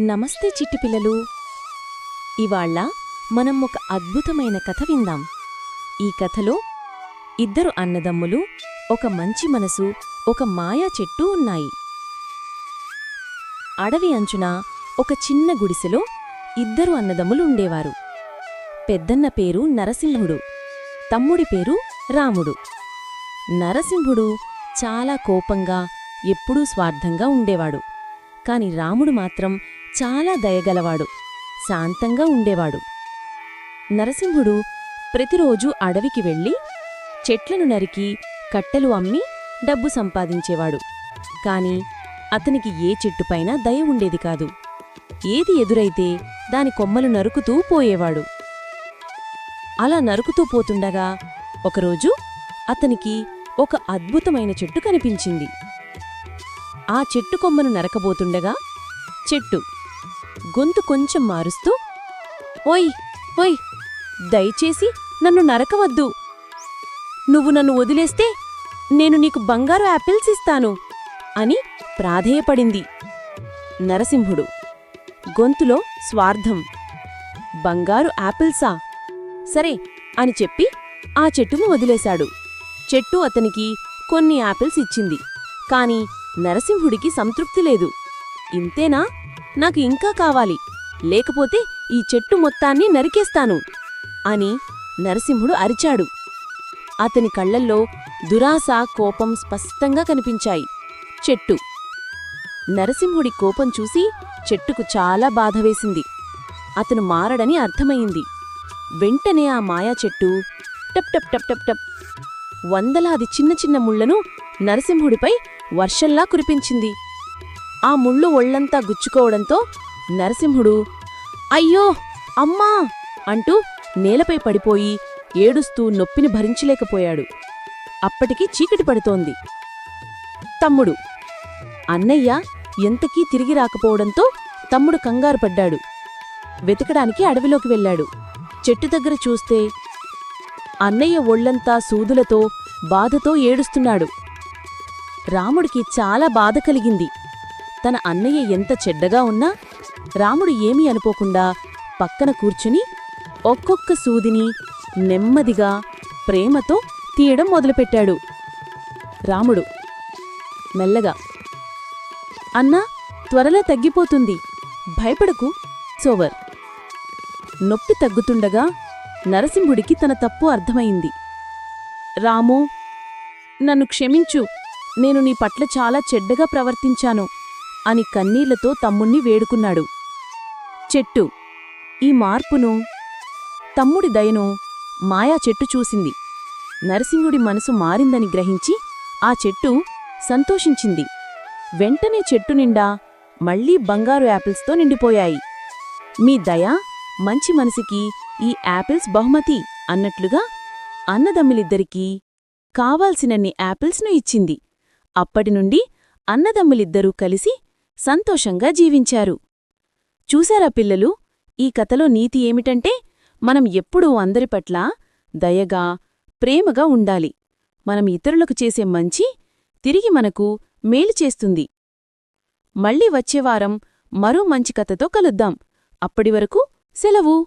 నమస్తే చిట్టి పిల్లలు ఇవాళ్ళ మనం ఒక అద్భుతమైన కథ విందాం. ఈ కథలో ఇద్దరు అన్నదమ్ములు ఒక మంచి మనసు ఒక మాయా చెట్టు ఉన్నాయి. అడవి అంచున ఒక చిన్న గుడిసెలో ఇద్దరు అన్నదమ్ములు ఉండేవారు. పెద్దన్న పేరు నరసింహుడు తమ్ముడి పేరు రాముడు. నరసింహుడు చాలా కోపంగా ఎప్పుడూ స్వార్థంగా ఉండేవాడు. కాని రాముడు మాత్రం చాలా దయగలవాడు. శాంతంగా ఉండేవాడు. నరసింహుడు ప్రతిరోజూ అడవికి వెళ్ళి చెట్లను నరికి కట్టెలు అమ్మి డబ్బు సంపాదించేవాడు. కాని అతనికి ఏ చెట్టుపైన దయ ఉండేది కాదు. ఏది ఎదురైతే దాని కొమ్మలు నరుకుతూ పోయేవాడు. అలా నరుకుతూ పోతుండగా ఒకరోజు అతనికి ఒక అద్భుతమైన చెట్టు కనిపించింది. ఆ చెట్టు కొమ్మను నరకబోతుండగా చెట్టు గొంతు కొంచెం మారుస్తూ ఓయ్ ఓయ్ దయచేసి నన్ను నరకవద్దు. నువ్వు నన్ను వదిలేస్తే నేను నీకు బంగారు యాపిల్స్ ఇస్తాను అని ప్రాధేయపడింది నరసింహుడు. గొంతులో స్వార్థం. బంగారు యాపిల్సా సరే అని చెప్పి ఆ చెట్టును వదిలేశాడు. చెట్టు అతనికి కొన్ని యాపిల్స్ ఇచ్చింది. కాని నరసింహుడికి సంతృప్తి లేదు. ఇంతేనా? నాకు ఇంకా కావాలి. లేకపోతే ఈ చెట్టు మొత్తాన్ని నరికేస్తాను అని నరసింహుడు అరిచాడు. అతని కళ్ళల్లో దురాశ కోపం స్పష్టంగా కనిపించాయి. చెట్టు. నరసింహుడి కోపం చూసి చెట్టుకు చాలా బాధవేసింది అతను మారడని అర్థమయింది వెంటనే ఆ మాయా చెట్టు టప్ టప్ టప్ టప్ టప్ వందలాది చిన్న చిన్న ముళ్ళను నరసింహుడిపై వర్షంలా కురిపించింది. ఆ ముళ్ళు ఒళ్ళంతా గుచ్చుకోవడంతో నరసింహుడు అయ్యో అమ్మా! అంటూ నేలపై పడిపోయి ఏడుస్తూ నొప్పిని భరించలేకపోయాడు. అప్పటికి చీకటి పడుతోంది. తమ్ముడు అన్నయ్య ఎంతకీ తిరిగి రాకపోవడంతో తమ్ముడు కంగారు పడ్డాడు. వెతకడానికి అడవిలోకి వెళ్ళాడు. చెట్టు దగ్గర చూస్తే అన్నయ్య ఒళ్ళంతా సూదులతో బాధతో ఏడుస్తున్నాడు. రాముడికి చాలా బాధ కలిగింది. తన అన్నయ్య ఎంత చెడ్డగా ఉన్నా రాముడు ఏమీ అనుకోకుండా పక్కన కూర్చుని ఒక్కొక్క సూదిని నెమ్మదిగా ప్రేమతో తీయడం మొదలుపెట్టాడు. రాముడు మెల్లగా అన్నా త్వరలో తగ్గిపోతుంది. భయపడకు సోవర్. నొప్పి తగ్గుతుండగా నరసింహుడికి తన తప్పు అర్థమైంది. రాము నన్ను క్షమించు. నేను నీ పట్ల చాలా చెడ్డగా ప్రవర్తించాను. అని కన్నీళ్ళతో తమ్ముణ్ణి వేడుకున్నాడు. చెట్టు. ఈ మార్పును తమ్ముడి దయను మాయా చెట్టు చూసింది. నరసింహుడి మనసు మారిందని గ్రహించి ఆ చెట్టు సంతోషించింది. వెంటనే చెట్టు నిండా మళ్ళీ బంగారు యాపిల్స్తో నిండిపోయాయి. మీ దయ మంచి మనసుకి ఈ యాపిల్స్ బహుమతి అన్నట్లుగా అన్నదమ్ములిద్దరికీ కావాల్సినన్ని యాపిల్స్ను ఇచ్చింది. అప్పటినుండి అన్నదమ్ములిద్దరూ కలిసి సంతోషంగా జీవించారు. చూశారా పిల్లలు? ఈ కథలో నీతి ఏమిటంటే మనం ఎప్పుడూ అందరి పట్ల దయగా ప్రేమగా ఉండాలి. మనం ఇతరులకు చేసే మంచి తిరిగి మనకు మేలు చేస్తుంది. మళ్ళీ వచ్చేవారం మరో మంచి కథతో కలుద్దాం. అప్పటివరకు సెలవు.